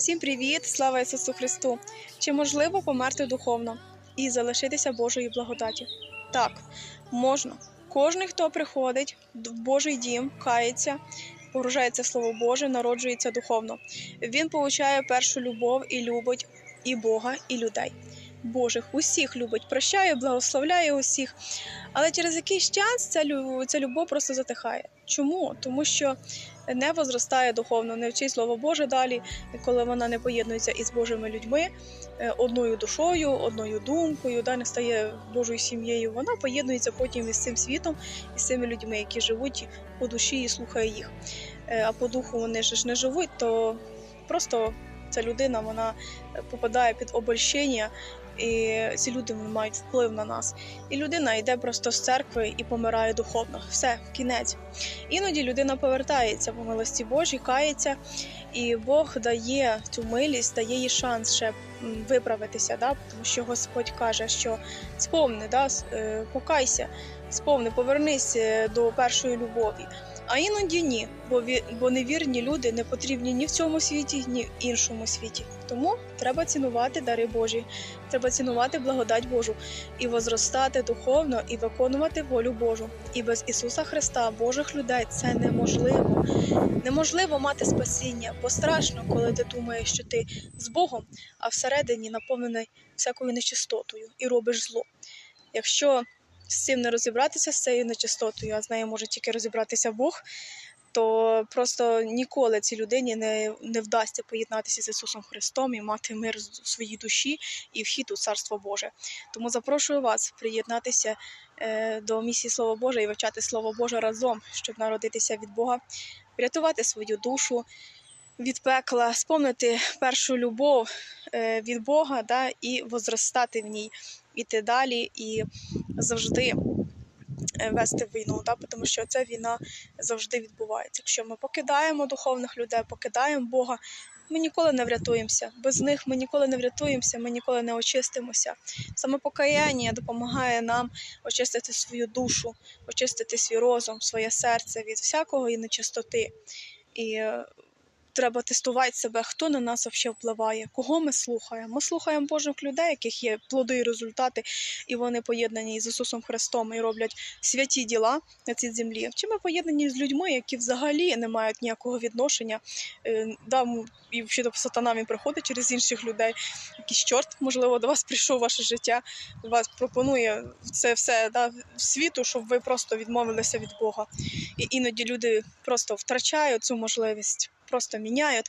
Всім привіт! Слава Ісусу Христу! Чи можливо померти духовно і залишитися Божої благодаті? Так, можна. Кожен, хто приходить в Божий дім, кається, погружається в Слово Боже, народжується духовно. Він получає першу любов і любить і Бога, і людей. Божих усіх любить, прощає, благословляє усіх. Але через якийсь час ця, ця любов просто затихає. Чому? Тому що не возростає духовно, не вчить Слово Боже далі, коли вона не поєднується із Божими людьми, е, одною душою, одною думкою, да, не стає Божою сім'єю. Вона поєднується потім із цим світом, із цими людьми, які живуть по душі і слухає їх. Е, А по духу вони ж не живуть, то просто ця людина вона попадає під обольщення, і ці люди мають вплив на нас. І людина йде просто з церкви і помирає духовно. Все, кінець. Іноді людина повертається по милості Божій, кається, і Бог дає цю милість, дає їй шанс ще виправитися, да? тому що Господь каже, що сповни, да? е, покайся, сповни, повернись е, до першої любові. А іноді ні, бо ві- бо невірні люди не потрібні ні в цьому світі, ні в іншому світі. Тому треба цінувати дари Божі, треба цінувати благодать Божу і возростати духовно і виконувати волю Божу. І без Ісуса Христа, Божих людей, це неможливо. Неможливо мати спасіння, бо страшно, коли ти думаєш, що ти з Богом, а всередині наповнений всякою нечистотою і робиш зло. Якщо з цим не розібратися з цією нечистотою, а з нею може тільки розібратися Бог, то просто ніколи цій людині не, не вдасться поєднатися з Ісусом Христом і мати мир в своїй душі і вхід у Царство Боже. Тому запрошую вас приєднатися е, до місії Слова Боже і вивчати Слово Боже разом, щоб народитися від Бога, врятувати свою душу від пекла, спомнити першу любов е, від Бога да, і возростати в ній, іти далі і завжди е, вести війну, да, тому що ця війна завжди відбувається. Якщо ми покидаємо духовних людей, покидаємо Бога. Ми ніколи не врятуємося. Без них ми ніколи не врятуємося, ми ніколи не очистимося. Саме покаяння допомагає нам очистити свою душу, очистити свій розум, своє серце від всякого і нечистоти. І е, треба тестувати себе, хто на нас взагалі впливає, кого ми слухаємо. Ми слухаємо Божих людей, яких є плоди і результати, і вони поєднані із Ісусом Христом і роблять святі діла на цій землі. Чи ми поєднані з людьми, які взагалі не мають ніякого відношення? Е, Да, і взагалі сатана він приходить через інших людей. Якийсь чорт, можливо, до вас прийшов ваше життя, вас пропонує це все да, світу, щоб ви просто відмовилися від Бога. І іноді люди просто втрачають цю можливість, просто міняють.